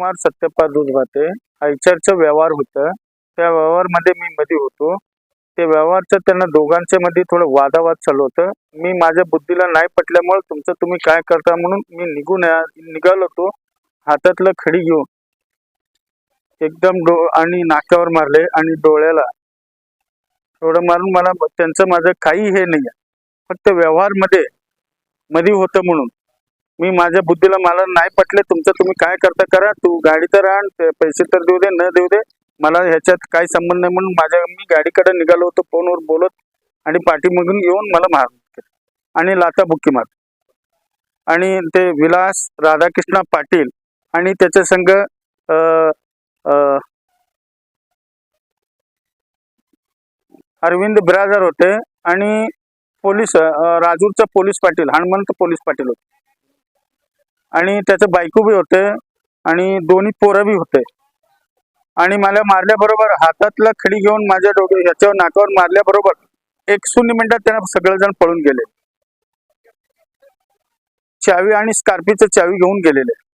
कुमार सत्यप्पा दुधभाते आयचरचं व्यवहार होतं. त्या व्यवहारमध्ये मी मध्ये होतो. ते व्यवहारचं त्यांना दोघांच्या मध्ये थोडं वादावाद चालू होतं. मी माझ्या बुद्धीला नाही पटल्यामुळे तुमचं तुम्ही काय करता म्हणून मी निघून या- निघालो होतो. हातातलं खडी घेऊन. एकदम डो आणि नाकावर मारले आणि डोळ्याला. थोडं मारून मला त्यांचं माझं काही हे नाही आहे फक्त व्यवहारमध्ये मध्ये होतं म्हणून. मी माझ्या बुद्धीला मला नाही पटले तुमचं तुम्ही काय करता करा तू गाडी तर आण ते पैसे तर देऊ दे न देऊ दे. मला ह्याच्यात काही संबंध नाही म्हणून माझ्या मी गाडीकडे निघालो होतो फोनवर बोलत आणि पाठीमागून येऊन मला मार आणि लाता बुक्की मार आणि ते विलास राधाकृष्ण पाटील आणि त्याच्या संघ अरविंद बिराजर होते आणि पोलीस राजूरचा पोलीस पाटील हनुमंत पोलीस पाटील होते. आणि त्याचं बायको बी होते आणि दोन्ही पोरं बी होते. आणि मला मारल्याबरोबर हातातला खडी घेऊन माझ्या डोके ह्याच्यावर नाकावर मारल्याबरोबर एक शून्य मिनिटात त्यांना सगळेजण पळून गेले. चावी आणि स्कॉर्पिओचं चावी घेऊन गेलेले.